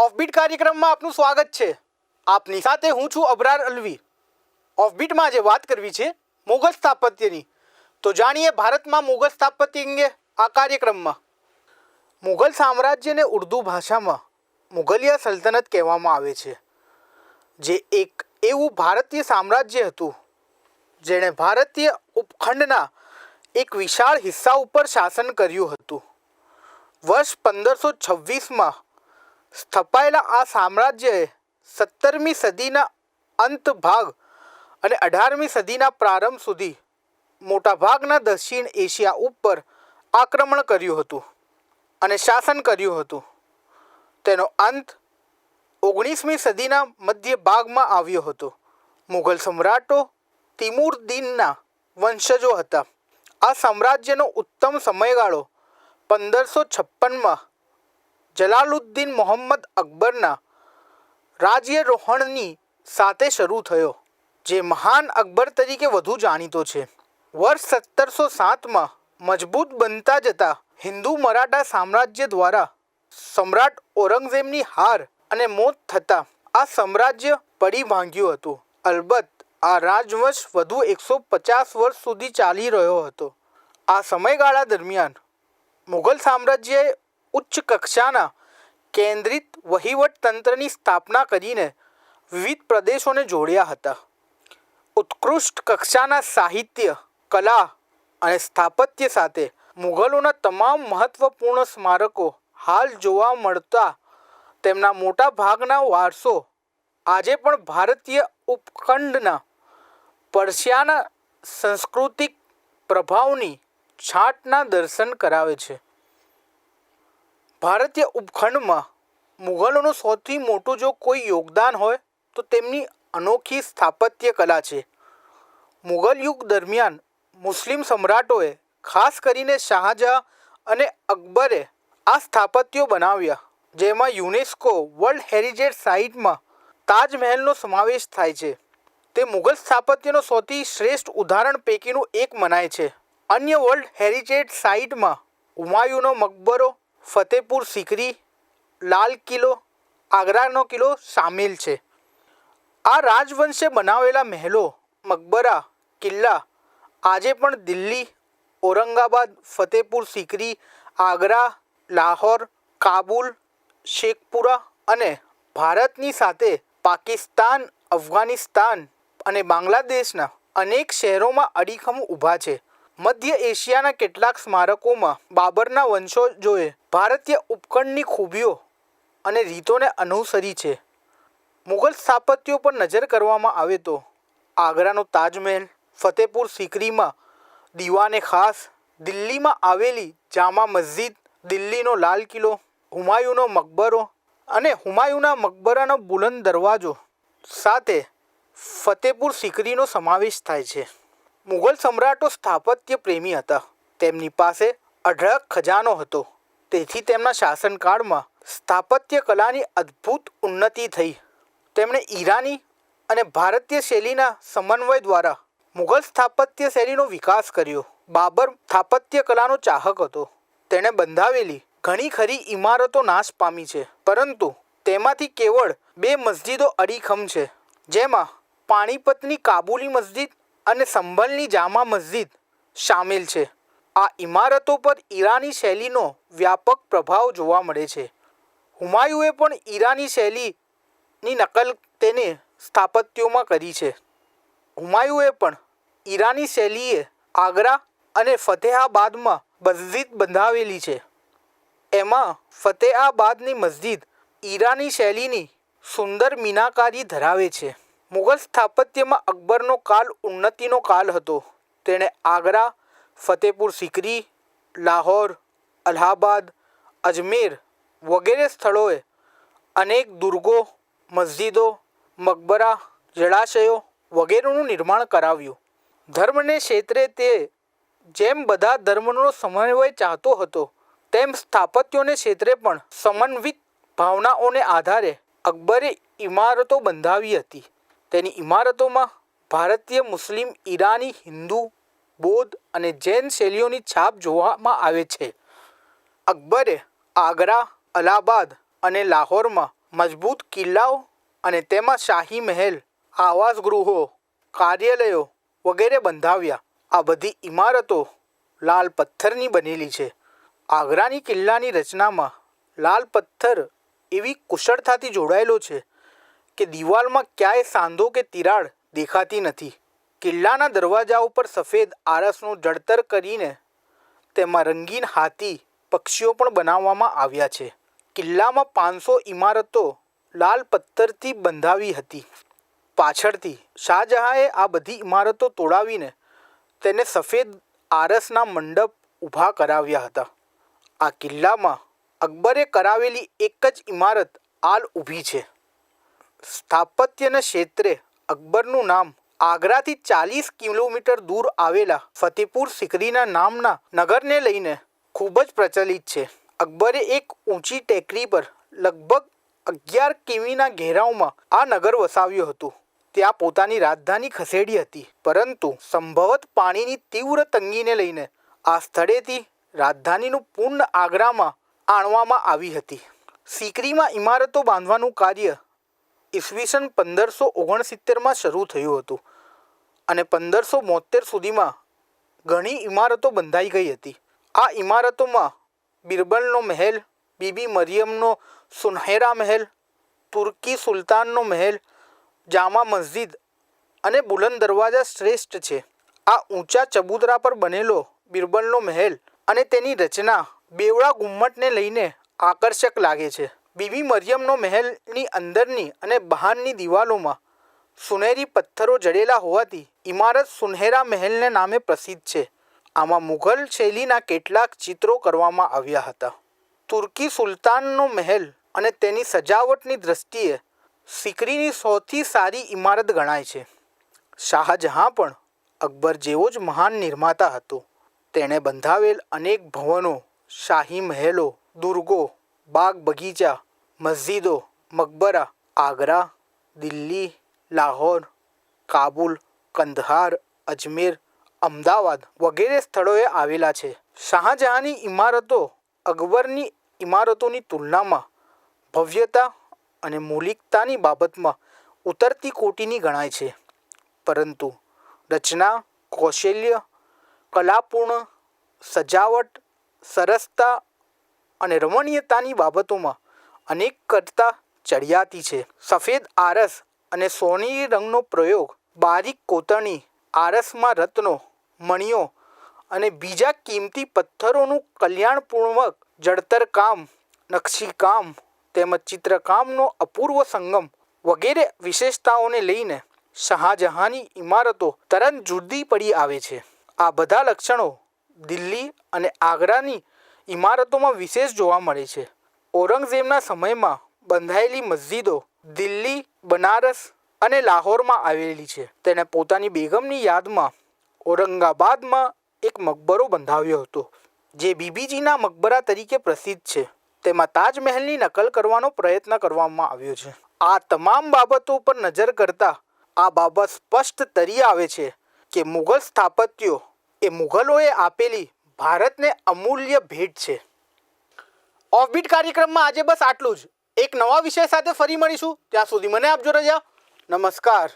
Offbeat કાર્યક્રમમાં આપનું સ્વાગત છે. આપની સાથે હું છું અબરાર અલવી. ઓફબીટમાં આજે વાત કરવી છે મુઘલ સ્થાપત્યની. તો જાણીએ ભારતમાં મુઘલ સ્થાપત્ય અંગે આ કાર્યક્રમમાં. મુઘલ સામ્રાજ્યને ઉર્દુ ભાષામાં મુઘલિયા સલ્તનત કહેવામાં આવે છે. જે એક એવું ભારતીય સામ્રાજ્ય હતું, જેણે ભારતીય ઉપખંડના એક વિશાળ હિસ્સા ઉપર શાસન કર્યું હતું. વર્ષ પંદરસો છવ્વીસમાં સ્થપાયેલા આ સામ્રાજ્યએ સત્તરમી સદીના અંત ભાગ અને અઢારમી સદીના પ્રારંભ સુધી મોટાભાગના દક્ષિણ એશિયા ઉપર આક્રમણ કર્યું હતું અને શાસન કર્યું હતું. તેનો અંત ઓગણીસમી સદીના મધ્ય ભાગમાં આવ્યો હતો. મુઘલ સમ્રાટો તિમુરદીનના વંશજો હતા. આ સામ્રાજ્યનો ઉત્તમ સમયગાળો પંદરસો છપ્પનમાં જલાલુદ્દીન મોહમ્મદ અકબરના રાજ્યરોહણની સાથે શરૂ થયો, જે મહાન અકબર તરીકે વધુ જાણીતો છે. વર્ષ સત્તરસો સાતમાં મજબૂત બનતા જતા હિન્દુ મરાઠા સામ્રાજ્ય દ્વારા સમ્રાટ ઔરંગઝેબની હાર અને મોત થતાં આ સામ્રાજ્ય પડી ભાંગ્યું હતું. અલબત્ત, આ રાજવંશ વધુ એકસો પચાસ વર્ષ સુધી ચાલી રહ્યો હતો. આ સમયગાળા દરમિયાન મુઘલ સામ્રાજ્યએ ઉચ્ચ કક્ષાના કેન્દ્રિત વહીવટ તંત્રની સ્થાપના કરીને વિવિધ પ્રદેશોને જોડ્યા હતા. ઉત્કૃષ્ટ કક્ષાના સાહિત્ય, કલા અને સ્થાપત્ય સાથે મુઘલોના તમામ મહત્વપૂર્ણ સ્મારકો હાલ જોવા મળતા તેમના મોટા ભાગના વારસો આજે પણ ભારતીય ઉપખંડના પર્શિયાના સાંસ્કૃતિક પ્રભાવની છાંટના દર્શન કરાવે છે. ભારતીય ઉપખંડમાં મુઘલોનું સૌથી મોટું જો કોઈ યોગદાન હોય, તો તેમની અનોખી સ્થાપત્ય કલા છે. મુઘલ યુગ દરમિયાન મુસ્લિમ સમ્રાટોએ ખાસ કરીને શાહજહાં અને અકબરે આ સ્થાપત્યો બનાવ્યા, જેમાં યુનેસ્કો વર્લ્ડ હેરિટેજ સાઇટમાં તાજમહેલનો સમાવેશ થાય છે. તે મુઘલ સ્થાપત્યનો સૌથી શ્રેષ્ઠ ઉદાહરણ પૈકીનું એક મનાય છે. અન્ય વર્લ્ડ હેરિટેજ સાઇટમાં હુમાયુનો મકબરો ફતેપુર સિકરી, લાલ કિલ્લો, આગ્રાનો કિલ્લો સામેલ છે. આ રાજવંશે બનાવેલા મહેલો, મકબરા, કિલ્લા, આજે પણ દિલ્હી, ઔરંગાબાદ ફતેહપુર સિકરી, આગ્રા, લાહોર, કાબુલ, શેખપુરા અને ભારતની સાથે પાકિસ્તાન, અફઘાનિસ્તાન અને બાંગ્લાદેશના અનેક શહેરોમાં અડીખમ ઊભા છે. મધ્ય એશિયાના કેટલાક સ્મારકોમાં બાબરના વંશોજોએ ભારતીય ઉપખંડની ખૂબીઓ અને રીતોને અનુસરી છે. મુઘલ સ્થાપત્યો પર નજર કરવામાં આવે તો આગ્રાનો તાજમહેલ ફતેપુર સિકરીમાં દીવાને ખાસ, દિલ્હીમાં આવેલી જામા મસ્જિદ, દિલ્હીનો લાલ કિલ્લો, હુમાયુનો મકબરો અને હુમાયુના મકબરાનો બુલંદ દરવાજો સાથે ફતેપુર સિકરીનો સમાવેશ થાય છે. મુઘલ સમ્રાટો સ્થાપત્ય પ્રેમી હતા. તેમની પાસે અઢળક ખજાનો હતો. તેથી તેમના શાસનકાળમાં સ્થાપત્ય કલાની અદ્ભુત ઉન્નતિ થઈ. તેમણે ઈરાની અને ભારતીય શૈલીના સમન્વય દ્વારા મુઘલ સ્થાપત્ય શૈલીનો વિકાસ કર્યો. બાબર સ્થાપત્ય કલાનો ચાહક હતો. તેણે બંધાવેલી ઘણી ખરી ઇમારતો નાશ પામી છે. પરંતુ તેમાંથી કેવળ બે મસ્જિદો અડીખમ છે, જેમાં પાણીપતની કાબુલી મસ્જિદ અને સંભલની જામા મસ્જિદ સામેલ છે. આ ઇમારતો પર ઈરાની શૈલીનો વ્યાપક પ્રભાવ જોવા મળે છે. હુમાયુએ પણ ઈરાની શૈલીની નકલ તેને સ્થાપત્યોમાં કરી છે. હુમાયુએ પણ ઈરાની શૈલીએ આગ્રા અને ફતેહાબાદમાં મસ્જિદ બંધાવેલી છે. એમાં ફતેહાબાદની મસ્જિદ ઈરાની શૈલીની સુંદર મીનાકારી ધરાવે છે. મુઘલ સ્થાપત્યમાં અકબરનો કાલ ઉન્નતિનો કાલ હતો. તેણે આગ્રા ફતેપુર સિકરી, લાહોર, અલ્હાબાદ, અજમેર વગેરે સ્થળોએ અનેક દુર્ગો, મસ્જિદો, મકબરા, જળાશયો વગેરેનું નિર્માણ કરાવ્યું. ધર્મને ક્ષેત્રે તે જેમ બધા ધર્મનો સમન્વય ચાહતો હતો, તેમ સ્થાપત્યોને ક્ષેત્રે પણ સમન્વિત ભાવનાઓને આધારે અકબરે ઇમારતો બંધાવી હતી. તેની ઇમારતોમાં ભારતીય, મુસ્લિમ, ઈરાની, હિન્દુ, બૌદ્ધ અને જૈન શૈલીઓની છાપ જોવામાં આવે છે. અકબરે આગ્રા, અલ્હાબાદ અને લાહોરમાં મજબૂત કિલ્લાઓ અને તેમાં શાહી મહેલ આવાસ ગૃહો કાર્યાલયો વગેરે બંધાવ્યા. આ બધી ઇમારતો લાલ પથ્થરની બનેલી છે. આગ્રાની કિલ્લાની રચનામાં લાલ પથ્થર એવી કુશળતાથી જોડાયેલો છે કે દિવાલમાં ક્યાંય સાંધો કે તિરાડ દેખાતી નથી. કિલ્લાના દરવાજા ઉપર સફેદ આરસનું જડતર કરીને તેમાં રંગીન હાથી પક્ષીઓ પણ બનાવવામાં આવ્યા છે. કિલ્લામાં પાંચસો ઇમારતો લાલ પથ્થરથી બંધાવી હતી. પાછળથી શાહજહાંએ આ બધી ઇમારતો તોડાવીને તેને સફેદ આરસના મંડપ ઊભા કરાવ્યા હતા. આ કિલ્લામાં અકબરે કરાવેલી એક જ ઇમારત હાલ ઊભી છે. સ્થાપત્યના ક્ષેત્રે અકબરનું નામ આગ્રાથી ચાલીસ કિલોમીટર દૂર આવેલા ફતેપુર સિકરીના નામના નગરને લઈને ખૂબ જ પ્રચલિત છે. અકબરે એક ઊંચી ટેકરી પર લગભગ અગિયાર કિમીના ઘેરાવમાં આ નગર વસાવ્યું હતું. ત્યાં પોતાની રાજધાની ખસેડી હતી, પરંતુ સંભવત પાણીની તીવ્ર તંગીને લઈને આ સ્થળેથી રાજધાનીનું પૂર્ણ આગ્રામાં આણવામાં આવી હતી. સિકરીમાં ઇમારતો બાંધવાનું કાર્ય ઈસવીસન પંદરસો ઓગણસિત્તેરમાં શરૂ થયું હતું અને પંદરસો બોતેર સુધીમાં ઘણી ઇમારતો બંધાઈ ગઈ હતી. આ ઇમારતોમાં બિરબલનો મહેલ, બીબી મરિયમનો સુનહેરા મહેલ, તુર્કી સુલતાનનો મહેલ, જામા મસ્જિદ અને બુલંદ દરવાજા શ્રેષ્ઠ છે. આ ઊંચા ચબૂતરા પર બનેલો બિરબલનો મહેલ અને તેની રચના બેવડા ગુમ્મટને લઈને આકર્ષક લાગે છે. બીબી મરિયમનો મહેલની અંદરની અને બહારની દિવાલોમાં સુનેરી પથ્થરો જડેલા હોવાથી ઇમારત સુનહેરા મહેલને નામે પ્રસિદ્ધ છે. આમાં મુઘલ શૈલીના કેટલાક ચિત્રો કરવામાં આવ્યા હતા. તુર્કી સુલતાનનો મહેલ અને તેની સજાવટની દ્રષ્ટિએ સિકરીની સૌથી સારી ઇમારત ગણાય છે. શાહજહાં પણ અકબર જેવો જ મહાન નિર્માતા હતો. તેણે બંધાવેલ અનેક ભવનો, શાહી મહેલો, દુર્ગો બાગ બગીચા, મસ્જિદો, મકબરા, આગ્રા, દિલ્હી, લાહોર, કાબુલ, કંદહાર, અજમેર, અમદાવાદ વગેરે સ્થળોએ આવેલા છે. શાહજહાંની ઇમારતો અકબરની ઇમારતોની તુલનામાં ભવ્યતા અને મૌલિકતાની બાબતમાં ઉતરતી કોટીની ગણાય છે. પરંતુ રચના, કૌશલ્ય, કલાપૂર્ણ, સજાવટ, સરસતા અને રમણીયતાની બાબતોમાં અનેક કરતા ચડિયાતી છે. સફેદ આરસ અને સોનેરી રંગનો પ્રયોગ બારીક કોતરણી, આરસમાં રત્નો મણિયો અને બીજા કિંમતી પથ્થરોનું કલ્યાણપૂર્વક જડતર કામ, નકશીકામ તેમજ ચિત્રકામનો અપૂર્વ સંગમ વગેરે વિશેષતાઓને લઈને શાહજહાંની ઇમારતો તરત જુદી પડી આવે છે. આ બધા લક્ષણો દિલ્હી અને આગ્રાની ઇમારતોમાં વિશેષ જોવા મળે છે. ઔરંગઝેબના સમયમાં બંધાયેલી મસ્જિદો દિલ્હી, બનારસ અને લાહોરમાં આવેલી છે. તેણે પોતાની બેગમની યાદમાં ઔરંગાબાદમાં એક મકબરો બંધાવ્યો હતો, જે બીબીજીના મકબરા તરીકે પ્રસિદ્ધ છે. તેમાં તાજમહેલની નકલ કરવાનો પ્રયત્ન કરવામાં આવ્યો છે. આ તમામ બાબતો પર નજર કરતા આ બાબત સ્પષ્ટ તરી આવે છે કે મુઘલ સ્થાપત્યો એ મુઘલોએ આપેલી ભારતને અમૂલ્ય ભેટ છે. ઓફબીટ કાર્યક્રમમાં આજે બસ આટલું જ. એક નવા વિષય સાથે ફરી મળીશું. ત્યાં સુધી મને આપજો રજા. નમસ્કાર.